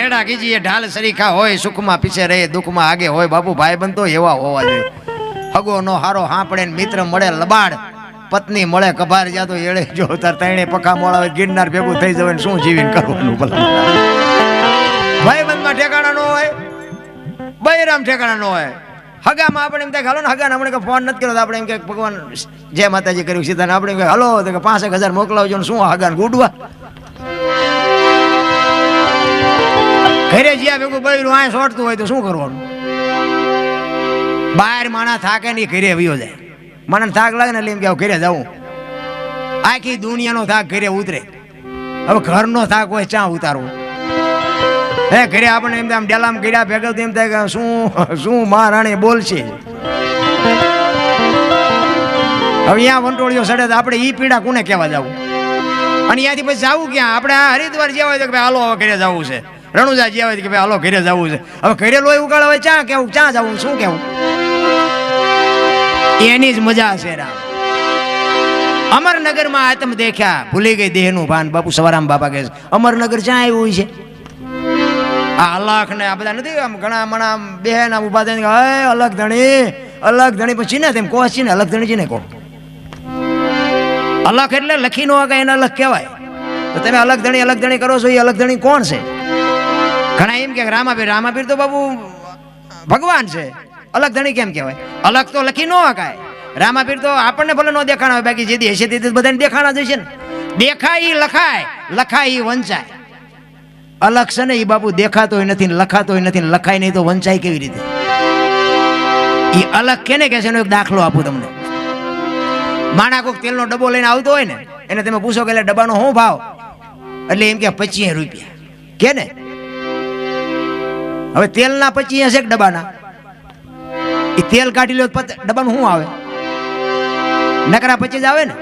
હેડા કીજીએ, ઢાલ સરીખા હોય, સુખમાં પીછે રહે દુઃખમાં આગે હોય, બાપુ ભાઈ બંધો એવા હોવા જોઈએ. હગો નો હારો હાંપડે ને મિત્ર મળે, લબાડ. પત્ની મળે, કભાર જાતો એળે જો તાર તૈણે પખા મોળાવે ગિરનાર ભેગું થઈ જવે શું જીવીન કરવાનું ભલા. ભાઈ બંધમાં ઠેકાણા નો હોય, બૈરામ ઠેકાણા નો હોય. હગામાં આપણે એમ થાય હાલો ને હગાને આપણે ફોન નથી કર્યો આપણે એમ કે ભગવાન, જય માતાજી કર્યું સીધા આપણે હલો. તો કે, પાંસઠ હજાર મોકલાવજો ને શું હગાને ગુડવા? જ્યાં ભેગું બૈરું આ સોટતું હોય તો શું કરવાનું? બહાર માણા થાકે નહીં ઘરે વયો જાય. મને થાક લાગે ને એમ કે ઘરે જવું આખી દુનિયાનો થાક ઘરે ઉતરે. હવે ઘરનો થાક હોય ચા ઉતારવો? હે, ઘરે આપણને એમ આમ ડેલામ ગીડા ભેગા એમ થાય કે શું શું મહારાણી બોલશે? હવે અહીંયા વંટોળીઓ સડે તો આપણે ઈ પીડા કોને કહેવા જવું? અને ત્યાંથી પછી જવું ક્યાં? આપણે આ હરિદ્વાર જવા હોય તો કે ભાઈ હાલો, હવે ઘરે જવું છે. રણુજા આવે કે ભાઈ, હાલો, ઘરે જવું છે. હવે ઘરે લોહી ઉગાડ હોય ચા કેવું ચા જવું? શું કેવું એની જ મજા છે રામ. અમરનગરમાં આતમ દેખ્યા, ભૂલી ગઈ દેહનું ભાન. બાપુ સવારામ બાપા કહે છે, અમરનગર ક્યાં આવ્યું છે? આ અલખ ને આ બધા નથી આમ ઘણા મણા બેન આમ ઊભા થઈને, હે, અલગ ધણી અલગ ધણી. પછી ને તેમ કહો છે ને અલગ ધણી ને કહો. અલખ એટલે લખી નો કે એને અલગ કહેવાય. તો તમે અલગ ધણી અલગ ધણી કરો છો, એ અલગ ધણી કોણ છે? ઘણા એમ કે રામાપીર રામાપીર તો બાબુ ભગવાન છે. અલગ ધણી કેમ કહેવાય? અલગ તો લખી ન હકાય. રામાપીર તો આપણને ભલે ન દેખાણા હોય, બાકી જેથી હશે તે બધાને દેખાણા જશે ને. દેખાય લખાય લખાય એ વંચાય. અલગ છે ને એ બાપુ દેખાતોય નથી ને લખાતોય નથી લખાય નહીં તો વંચાય કેવી રીતે? એ અલગ કેને કે છે? એનો એક દાખલો આપું તમને. માણા કોઈક તેલનો ડબ્બો લઈને આવતો હોય ને, એને તમે પૂછો કે એટલે ડબ્બાનો શું ભાવ? એટલે એમ કે પચીસ રૂપિયા. કે ને? હવે તેલના પછી હશે કે ડબ્બાના. એ તેલ કાઢી લો ડબ્બાનું શું આવે? નકરા પચીસ આવે ને?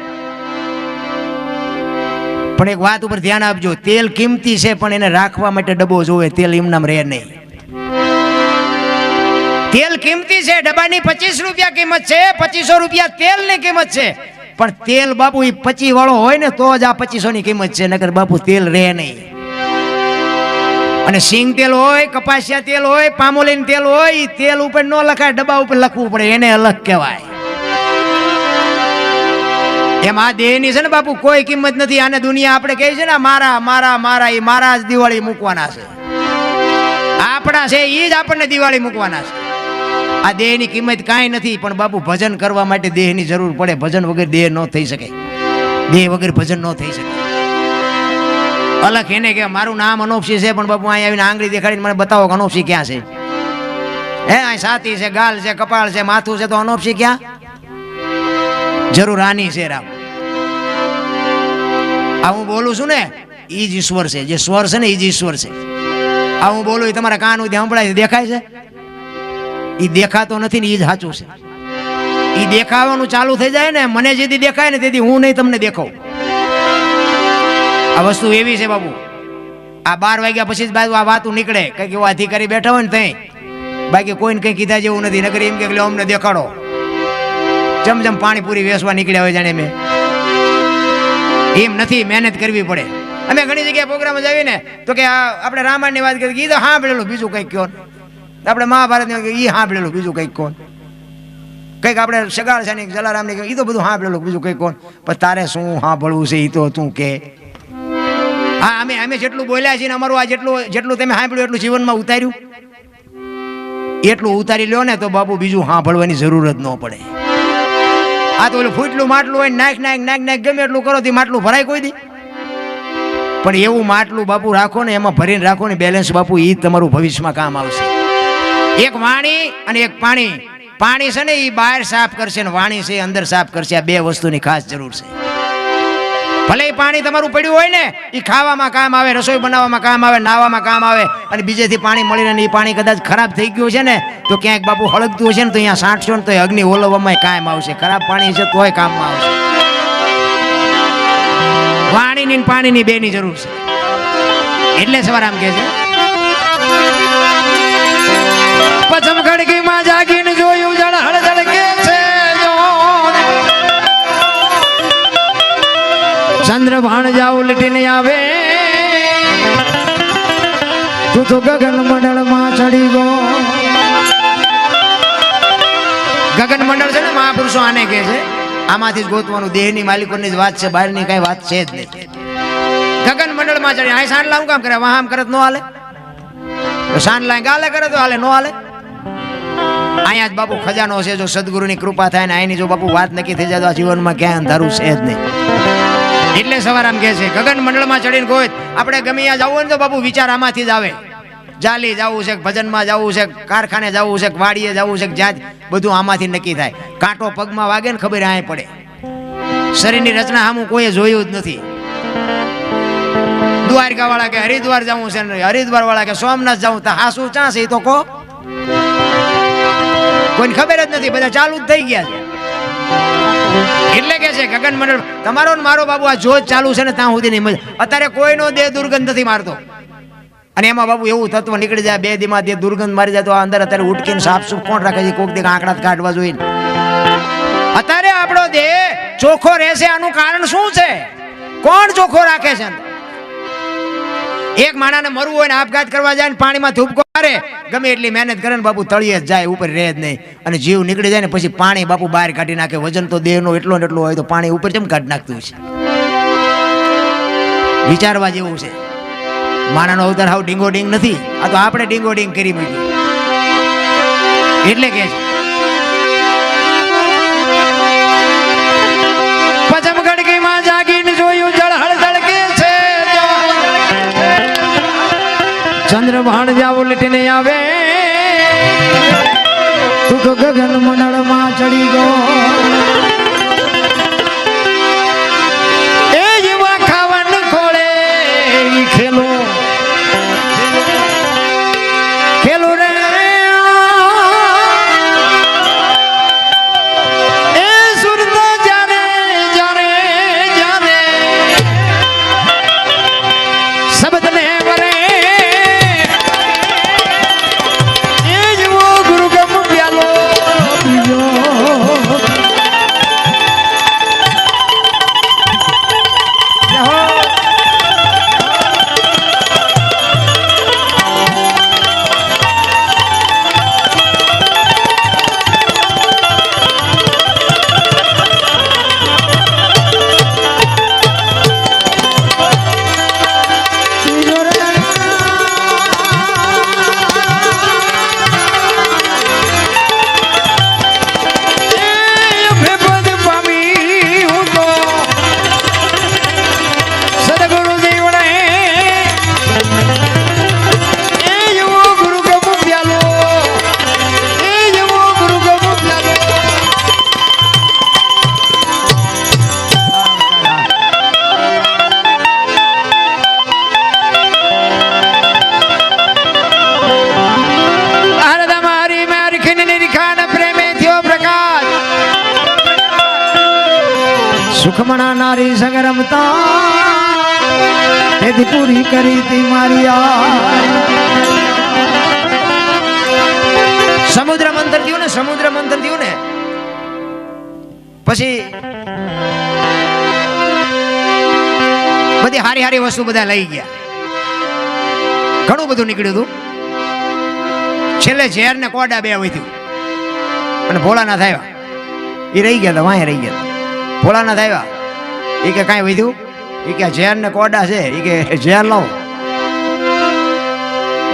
પણ એક વાત ઉપર ધ્યાન આપજો, તેલ કિંમતી છે, પણ એને રાખવા માટે ડબ્બો જોવે, તેલ એમનામ રહે નહીં. તેલ કિંમતી છે, ડબ્બાની પચીસ રૂપિયા કિંમત છે, પચીસો રૂપિયા તેલની કિંમત છે. પણ તેલ બાપુ એ પચી વાળો હોય ને, તો જ આ પચીસો ની કિંમત છે, નકર બાપુ તેલ રહે નહીં. અને સિંગ તેલ હોય, કપાસિયા તેલ હોય, પામોલીન તેલ હોય તેલ ઉપર ન લખાય, ડબ્બા ઉપર લખવું પડે, એને અલગ કહેવાય. એમ આ દેહની છે ને બાપુ, કોઈ કિંમત નથી. આને દુનિયા આપણે કહે છે ને મારા મારા મારા એ મારા જ દિવાળી મૂકવાના છે. આપણા છે એ જ આપણને દિવાળી મૂકવાના છે. આ દેહની કિંમત કાંઈ નથી, પણ બાપુ, ભજન કરવા માટે દેહની જરૂર પડે. ભજન વગર દેહ ન થઈ શકે. દેહ વગર ભજન ન થઈ શકે. અલગ એને કે મારું નામ અનોપસી છે, પણ બાપુ અહીં આવીને આંગળી દેખાડીને મને બતાવો કે અનોપસી ક્યાં છે. હે, અહીં સાથી છે, ગાલ છે, કપાળ છે, માથું છે, તો અનોપસી ક્યાં? જરૂર આની છે, રામ. આ હું બોલું છું ને, ઈ જ ઈશ્વર છે, જે સ્વર છે ને ઈ જ ઈશ્વર છે. આ હું બોલું એ તમારા કાન સુધી સંભળાય દેખાય છે? ઈ દેખાતો નથી ને ઈ જ સાચું છે. ઈ દેખાવાનું ચાલુ થઈ જાય ને, મને જેથી દેખાય ને તેથી હું નહીં તમને દેખાઉં. આ વસ્તુ એવી છે બાબુ. આ બાર વાગ્યા પછી જ બાજુ આ વાતું નીકળે. કંઈક એવા અધિકારી બેઠા હોય ને ત્યાં બાકી કોઈને કઈ કીધા જેવું નથી. નકર એમ કે અમને દેખાડો. જમ જમ પાણીપુરી વેસવા નીકળ્યા હોય જાણે મેં. એમ નથી, મહેનત કરવી પડે. અમે ઘણી જગ્યાએ પ્રોગ્રામ જ ને તો કે આપણે રામાયણની વાત કરી એ તો સાંભળેલું બીજું કંઈક કહો. આપણે મહાભારતની એ સાંભળેલું બીજું કંઈક કોણ કંઈક આપણે સગાળ છે જલારામની એ તો બધું સાંભળેલું બીજું કંઈક કોણ પણ તારે શું સાંભળવું છે એ તો તું કે. હા, અમે અમે જેટલું બોલ્યા છીએ અમારું આ જેટલું જેટલું તમે સાંભળ્યું, એટલું જીવનમાં ઉતાર્યું. એટલું ઉતારી લ્યો ને તો બાપુ બીજું સાંભળવાની જરૂર જ ન પડે. આ તો ઓલું ફૂટલું માટલું હોય નાખ નાખ નાખ નાખ, ગમે એટલું કરો તે માટલું ભરાય કોઈ દી. પણ એવું માટલું બાપુ રાખો ને, એમાં ભરીને રાખો ને બેલેન્સ બાપુ એ તમારું ભવિષ્યમાં કામ આવશે. એક વાણી અને એક પાણી. પાણી છે ને એ બહાર સાફ કરશે ને વાણી છે અંદર સાફ કરશે. આ બે વસ્તુની ખાસ જરૂર છે. ભલે પાણી તમારું પડ્યું હોય ને એ ખાવામાં કામ આવે, રસોઈ બનાવવામાં કામ આવે નાવામાં કામ આવે, અને બીજેથી પાણી મળીને એ પાણી કદાચ ખરાબ થઈ ગયું છે ને, તો ક્યાંક બાપુ હળગતું હશે ને, તો અહીંયા સાંઠશો ને તો અગ્નિ ઓલવવામાં કામ આવશે. ખરાબ પાણી છે તોય કામમાં આવશે. વાણીની પાણીની બેની જરૂર છે. એટલે સવારામ કે છે. પચમ ખડકીમાં જાગીને ચંદ્ર ભાણજા ઉલટીને લટીને આવે. તું તો ગગન મંડળમાં ચડી ગયો. ગગન મંડળ છે ને મહાપુરુષો આને કહે છે, આમાંથી જ ગોતવાનું દેહની માલિકોની જ વાત છે, બહારની કઈ વાત છે જ નહીં. ગગન મંડળમાં ચડી આ સાંડલા કામ કરે વાહ આમ કરે તો ન હાલે. સાંડલા ગાલે કરે તો હાલે, નો હાલે. અહીંયા જ બાપુ ખજાનો છે, જો સદગુરુની કૃપા થાય ને અહીંની જો બાપુ વાત નક્કી થઈ જાય તો આ જીવનમાં ક્યાંય અંધારું છે જ નહીં. એટલે સવાર આમ કહે છે, ગગન મંડળમાં ચડીને કોઈ, આપણે ગમે જવું હોય ને તો બાપુ વિચાર આમાંથી જ આવે. જાલી જવું છે, ભજનમાં જવું છે, કારખાને જવું છે, વાડીએ જવું છે, જ્યાં બધું આમાંથી નક્કી થાય. કાંટો પગમાં વાગે ને ખબર આય પડે. શરીરની રચના આમ કોઈએ જોયું જ નથી. દ્વારકા વાળા કે હરિદ્વાર જવું છે હરિદ્વાર વાળા કે સોમનાથ જવું. તો હાસુ ચા છે એ તો કહો. કોઈને ખબર જ નથી, બધા ચાલુ જ થઈ ગયા છે. એટલે કે છે, ગગન મંડળ, તમારો ને મારો બાબુ આ જોત ચાલુ છે ને ત્યાં સુધી નહીં અત્યારે કોઈનો દેહ દુર્ગંધ નથી મારતો. અને એમાં બાબુ એવું તત્વ નીકળી જાય, બે દીમાં દેહ દુર્ગંધ મારી જાય તો આ અંદર અત્યારે ઉટકીને સાફ સુફ કોણ રાખે છે? કોક દી આંકડા કાઢવા જોઈએ અત્યારે આપણો દેહ ચોખ્ખો રહેશે, આનું કારણ શું છે? કોણ ચોખ્ખો રાખે છે? એક માણાને મરવું હોય ને આપઘાત કરવા જાય ને પાણીમાં ધૂપકો મારે, ગમે એટલી મહેનત કરે ને બાપુ તળિયે જ જાય, ઉપર રહે જ નહીં. અને જીવ નીકળી જાય ને પછી પાણી બાપુ બહાર કાઢી નાખે. વજન તો દેહનો એટલો ને એટલો હોય તો પાણી ઉપર કેમ કાઢી નાખતું છે વિચારવા જેવું છે. માણાનો અવતાર હાવ ડીંગો ડીંગ નથી. આ તો આપણે ડીંગો ડીંગ કરી મૂક્યું. એટલે કે છે ચંદ્ર ભાણ જાવ લટીને આવે તું તો ગગન મંડળમાં ચડી ગયો. ખેલો સુખમણા નારી સંગ રમતા પૂરી કરી તી મારી સમુદ્ર મંથન થયું ને સમુદ્ર મંથન થયું ને પછી બધી હારી હારી વસ્તુ બધા લઈ ગયા. ઘણું બધું નીકળ્યું હતું. છેલ્લે ઝેર ને કોડા બે વધ્યું. અને ભોળાનાથ આવ્યા. એ રહી ગયા હતા, વાંહે રહી ગયા હતા. ભોળાનાથ આવ્યા. એ કે કાંઈ વધ્યું? એ કે ઝેર ને કોડા છે એ કે ઝેર લાવો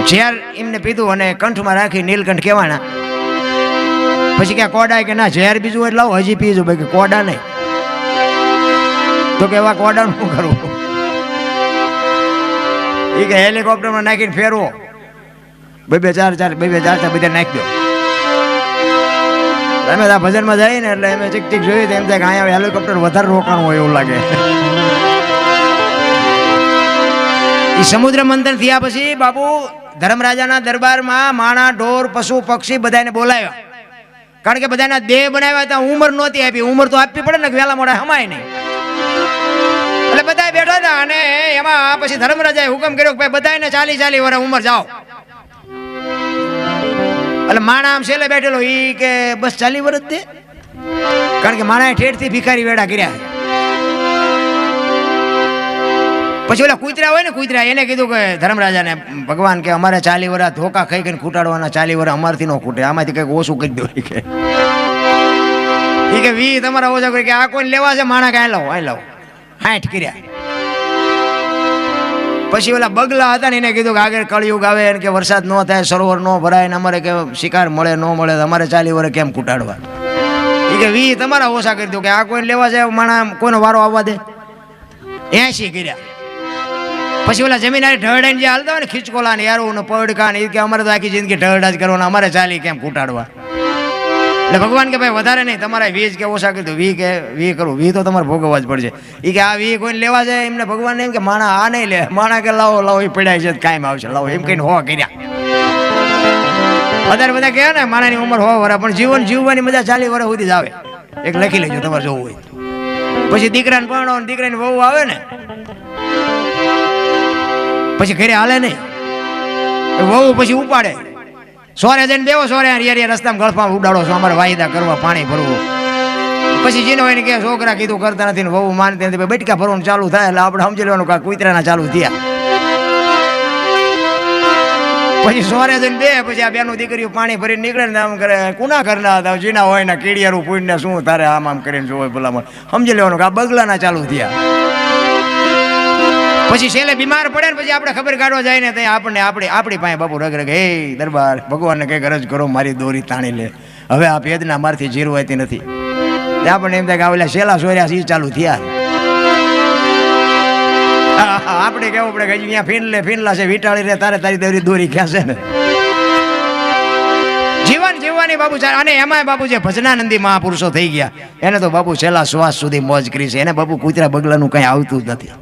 ઝેર એમને પીધું અને કંઠમાં રાખી નીલકંઠ કહેવાના. પછી કે કોડા કે ના, ઝેર બીજું હોય લાવો, હજી પીજો ભાઈ કોડા નહીં. તો કે એવા કોડાનું શું કરવું? એ કે હેલિકોપ્ટરમાં નાખીને ફેરવો. બે બે ચાર ચાર, બે બે ચાર ચાર, બધા નાખી દો. અમે ત્યાં ભજનમાં જઈએ ને એટલે અમે ચીક ટીક જોઈએ તેમ થાય કે અહીંયા હેલિકોપ્ટર વધારે રોકાણ હોય એવું લાગે. એ સમુદ્ર મંથન થયા પછી બાપુ ધર્મરાજાના દરબારમાં માણા, ઢોર, પશુ, પક્ષી બધાને બોલાવ્યા. કારણ કે બધાના દેહ બનાવ્યા હતા, ઉંમર નહોતી આપી. ઉંમર તો આપવી પડે ને વહેલા મોડા હમાય નહીં. એટલે બધા બેઠા હતા અને એમાં પછી ધર્મરાજાએ હુકમ કર્યો કે ભાઈ બધાને ચાલી ચાલી વરે ઉંમર જાઓ. એટલે માણા આમ છેલ્લે બેઠેલો એ કે બસ ચાલી વર્ષ દે કારણ કે માણાએ ઠેઠથી ભિખારી વેડા કર્યા પછી ઓલા કૂતરા હોય ને કૂતરા, એને કીધું કે ધર્મરાજાને ભગવાન કે અમારે ચાલી વરા ધોકા ખાઈ કરીને ખૂટાડવાના ચાલી વરા અમારથી ન ખૂટે આમાંથી કંઈક ઓછું કરી દો કે. એ કે વી તમારા ઓછા કરી કે આ કોઈ લેવા છે માણા કાંઈ લાવો આ લાવો હાઠ કર્યા. પછી ઓલા બગલા હતા ને એને કીધું કે આગળ કળિયુગ આવે ને કે વરસાદ ન થાય, સરોવર ન ભરાય ને અમારે કે શિકાર મળે, ન મળે અમારે ચાલી વરે કેમ કૂટાડવા? એ કે વી તમારા ઓછા કરી દો કે આ કોઈને લેવા જાય, માણા કોઈનો વારો આવવા દે. એસી કર્યા. પછી ઓલા જમીનારી ઢળડાઈને જે હાલતા હોય ને ખીચકોલા ને યારો ને પડકા ને એ કે અમારે તો આખી જિંદગી ઢળડા જ કરવાના, અમારે ચાલી કેમ કૂટાડવા? એટલે ભગવાન કે ભાઈ, વધારે નહીં, તમારે વીજ કે ઓછા કીધું, વી કે, વી કરું, વી તો તમારે ભોગવવા જ પડશે. એ કે આ વી કોઈને લેવા જાય, એમને ભગવાન એમ કે, માણા આ નહીં લે, માણા કે લાવો લાવો એ પડાય છે, કાયમ આવશે, લાવો, એમ કહીને હો કર્યા. વધારે બધા કહે ને, માણાની ઉંમર હો વરા, પણ જીવન જીવવાની મજા ચાલી વર્ષ સુધી જ આવે. એક લખી લેજો, તમારે જોવું હોય પછી દીકરાને પરણો દીકરાની વહુ આવે ને, પછી ઘરે હાલે નહીં. વહુ પછી ઉપાડે. સોરે જઈને બેવો સોરે રિયા રસ્તામાં ગળફામાં ઉડાડો છો, અમારે વાયદા કરવા પાણી ભરવું. પછી જેનો હોય કે છોકરા કીધું કરતા નથી વહુ માનતી નથી. બેટકા ભરવાનું ચાલુ થાય, એટલે આપણે સમજી લેવાનું કે કુતરાના ચાલુ થયા. પછી સોરે જઈને બે પછી આ બેનું દીકરીઓ પાણી ભરીને નીકળે ને આમ કરે, કુના કરના હતા? જીના હોય ને કીડિયારું પૂઈને શું તારે આમ આમ કરીને જોવે ભલામણ. સમજી લેવાનું કે બગલાના ચાલુ થયા. પછી છેલ્લે બીમાર પડે ને પછી આપણે ખબર કાઢવા જાય ને ત્યાં આપણને આપણી આપણી પાસે બાપુ રગ રગ, હે દરબાર, ભગવાનને કંઈક અરજ કરો, મારી દોરી તાણી લે. હવે આ ભેદના મારથી જીરવાતી નથી. ત્યાં આપણને એમ થાય કે આવેલા શેલા સોર્યા છે ચાલુ થયા. આપણે કેવું પડે કે અહીંયા ફીનલે ફીનલા છે, વીટાળી રે તારે તારી દોરી દોરી ખેંચે ને? જીવન જીવવાની બાપુ છે અને એમાંય બાપુ જે ભજનાનંદી મહાપુરુષો થઈ ગયા, એને તો બાપુ છેલ્લા શ્વાસ સુધી મોજ કરી છે. એને બાપુ કૂતરા બગલાનું કંઈ આવતું જ નથી.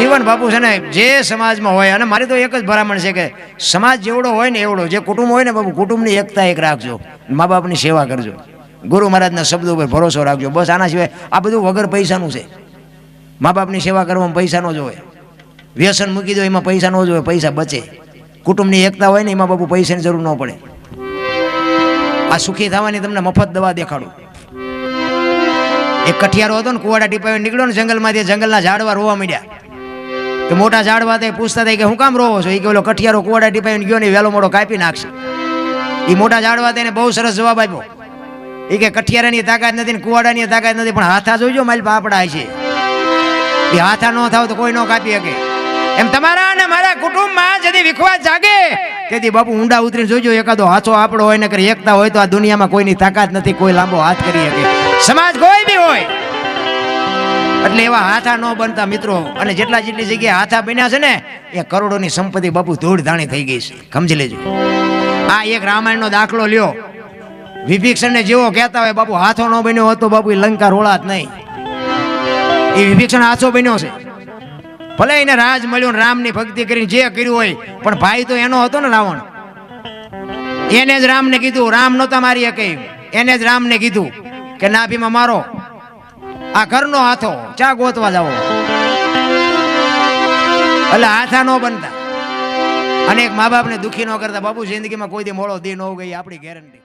જીવન બાપુ છે ને, જે સમાજમાં હોય, અને મારી તો એક જ ભલામણ છે કે સમાજ જેવડો હોય ને એવડો, જે કુટુંબ હોય ને બાપુ, કુટુંબની એકતા એક રાખજો, મા બાપની સેવા કરજો, ગુરુ મહારાજના શબ્દો ઉપર ભરોસો રાખજો, બસ આના સિવાય આ બધું વગર પૈસાનું છે. મા બાપની સેવા કરવામાં પૈસા ન જોવે, વ્યસન મૂકી દો, એમાં પૈસા ન જોવે, પૈસા બચે, કુટુંબની એકતા હોય ને, એમાં બાપુ પૈસાની જરૂર ન પડે. આ સુખી થવાની તમને મફત દવા દેખાડું. એક કઠિયારો હતો ને, કુવાડા ટીપાવી નીકળ્યો ને જંગલમાંથી, જંગલના ઝાડવા રોવા માંડ્યા. તો મોટા ઝાડવા તે પૂછતા હતા કે હું કામ રોવો છો? એ કે કઠિયારો કુવાડા ટીપાવીને ગયો ને વહેલો મોડો કાપી નાખશે. એ મોટા ઝાડવા તેને બહુ સરસ જવાબ આપ્યો. એ કે કઠિયારાની તાકાત નથી ને કુવાડાની તાકાત નથી, પણ હાથા જોઈજો, મારી પાપડા છે. એ હાથા ન થાવ તો કોઈ ન કાપી શકે. એમ તમારા અને મારા કુટુંબમાં જેથી વિખવાદ જાગે, તેથી બાપુ ઊંડા ઉતરીને જોજો એકાદો હાથો આપણો હોય ને કરી એકતા હોય તો આ દુનિયામાં કોઈની તાકાત નથી, કોઈ લાંબો હાથ કરી શકે. સમાજ કોઈ એટલે એવા હાથા ન બનતા મિત્રો. અને જેટલા જેટલી જગ્યાએ હાથા બન્યા છે ને, એ કરોડોની સંપત્તિ બાપુ ધૂળ ધાણી થઈ ગઈ છે. સમજી લેજો. આ એક રામાયણનો દાખલો લ્યો. વિભીક્ષણને જેવો કહેતા હોય બાપુ, હાથો ન બન્યો હોત તો બાપુ લંકા જ નહીં. એ વિભીક્ષણ હાથો બન્યો છે. ભલે એને રાજ મળ્યો ને રામની ભક્તિ કરીને જે કર્યું હોય, પણ ભાઈ તો એનો હતો ને રાવણ. એને જ રામને કીધું, રામ નહોતા મારી શકે એને જ રામને કીધું કે ના ભીમાં મારો. આ ઘરનો હાથો, ચા ગોતવા જાવો એટલે હાથા ન બનતા. અને એક મા બાપને દુખી ન કરતા, બાપુ, જિંદગીમાં કોઈ દી મોડો દી ન ગઈ આપણી ગેરંટી